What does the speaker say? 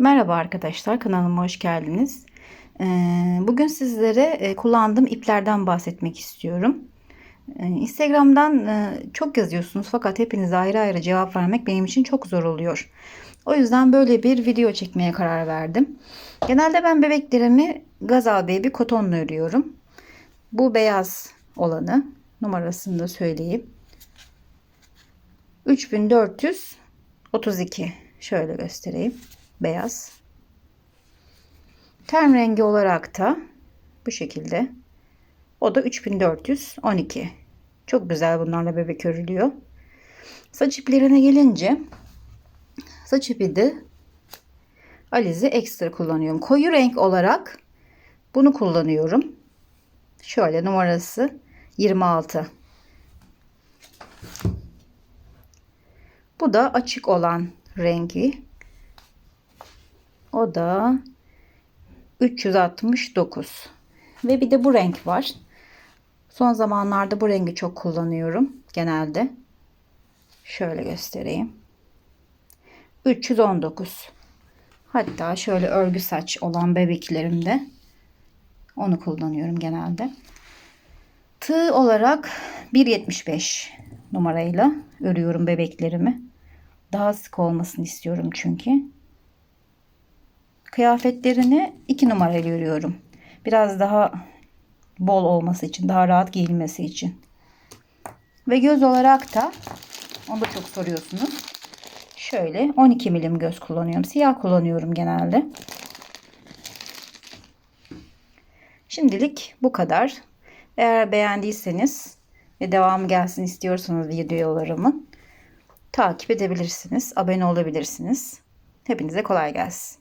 Merhaba arkadaşlar kanalıma hoş geldiniz. Ee, Bugün sizlere e, kullandığım iplerden bahsetmek istiyorum. Ee, Instagram'dan e, çok yazıyorsunuz fakat hepinize ayrı ayrı cevap vermek benim için çok zor oluyor. O yüzden böyle bir video çekmeye karar verdim. Genelde ben bebeklerimi Gazal Baby kotonla örüyorum. Bu beyaz olanı numarasını da söyleyeyim. 3432 şöyle göstereyim beyaz. Ten rengi olarak da bu şekilde. O da 3412. Çok güzel bunlarla bebek örülüyor. Saç iplerine gelince saç ipi de Alize ekstra kullanıyorum. Koyu renk olarak bunu kullanıyorum. Şöyle numarası 26. Bu da açık olan rengi. O da 369. Ve bir de bu renk var. Son zamanlarda bu rengi çok kullanıyorum genelde. Şöyle göstereyim. 319. Hatta şöyle örgü saç olan bebeklerimde onu kullanıyorum genelde. Tığ olarak 1.75 numarayla örüyorum bebeklerimi. Daha sık olmasını istiyorum çünkü. Kıyafetlerini 2 numarayla örüyorum. Biraz daha bol olması için, daha rahat giyilmesi için. Ve göz olarak da onu da çok soruyorsunuz. Şöyle 12 milim göz kullanıyorum. Siyah kullanıyorum genelde. Şimdilik bu kadar. Eğer beğendiyseniz ve devamı gelsin istiyorsanız videolarımın takip edebilirsiniz. Abone olabilirsiniz. Hepinize kolay gelsin.